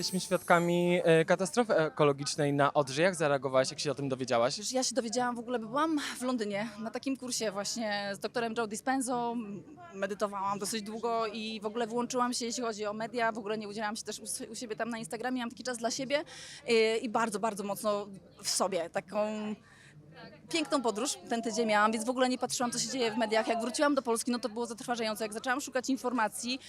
jesteśmy świadkami e, katastrofy ekologicznej na Odrze. Jak zareagowałaś, jak się o tym dowiedziałaś? Ja się dowiedziałam w ogóle, byłam w Londynie na takim kursie właśnie z doktorem Joe Dispenzo. Medytowałam dosyć długo i w ogóle włączyłam się, jeśli chodzi o media. W ogóle nie udzielałam się też u, siebie tam na Instagramie. Miałam taki czas dla siebie i, i bardzo, bardzo mocno w sobie. Taką piękną podróż ten tydzień miałam, więc w ogóle nie patrzyłam, co się dzieje w mediach. Jak wróciłam do Polski, no to było zatrważające. Jak zaczęłam szukać informacji,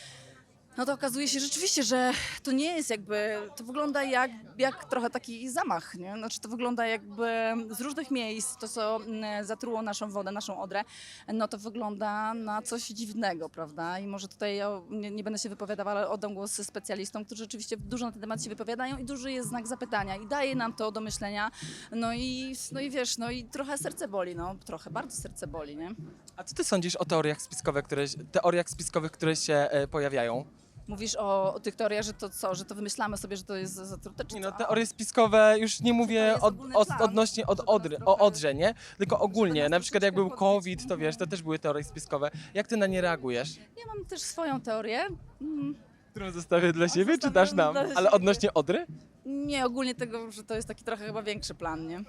no to okazuje się rzeczywiście, że to nie jest jakby, to wygląda jak, jak trochę taki zamach, nie? Znaczy to wygląda jakby z różnych miejsc, to co mm, zatruło naszą wodę, naszą Odrę, no to wygląda na coś dziwnego, prawda? I może tutaj o, nie, nie będę się wypowiadała, ale oddam głos specjalistom, którzy rzeczywiście dużo na ten temat się wypowiadają i duży jest znak zapytania i daje nam to do myślenia, no i, no i wiesz, no i trochę serce boli, no trochę, bardzo serce boli, nie? A co ty sądzisz o teoriach spiskowych, które, teoriach spiskowych, które się e, pojawiają? Mówisz o, o tych teoriach, że to co, że to wymyślamy sobie, że to jest zatrute, czy Nie, no co? teorie spiskowe, już nie mówię jest od, ogólny od, plan? odnośnie od Odry, o trochę- Odrze, nie? Tylko ogólnie, nas na przykład jak był troszeczkę. COVID, to wiesz, to też były teorie spiskowe. Jak ty na nie reagujesz? Ja mam też swoją teorię. Mm, Którą zostawię dla siebie, czy dasz nam? dla Ale siebie. odnośnie Odry? Nie, ogólnie tego, że to jest taki trochę chyba większy plan, nie?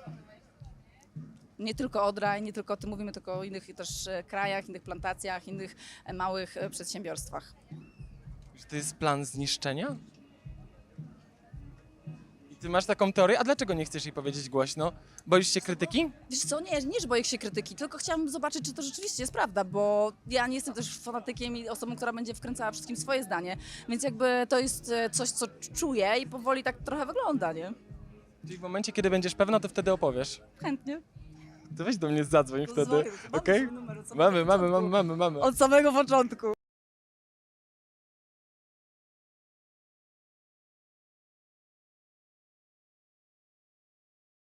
Nie tylko Odra i nie tylko o tym mówimy, tylko o innych też e, krajach, innych plantacjach, innych e, małych e, przedsiębiorstwach. Że to jest plan zniszczenia? I ty masz taką teorię, a dlaczego nie chcesz jej powiedzieć głośno? Boisz się krytyki? Wiesz co, nie, nie, że boję się krytyki, tylko chciałam zobaczyć, czy to rzeczywiście jest prawda, bo ja nie jestem też fanatykiem i osobą, która będzie wkręcała wszystkim swoje zdanie, więc jakby to jest e, coś, co czuję i powoli tak trochę wygląda, nie? Czyli w momencie, kiedy będziesz pewna, to wtedy opowiesz. Chętnie. To weź do mnie zadzwoń wtedy, okej? Mamy, mamy, mamy, mamy, mamy. Od samego początku.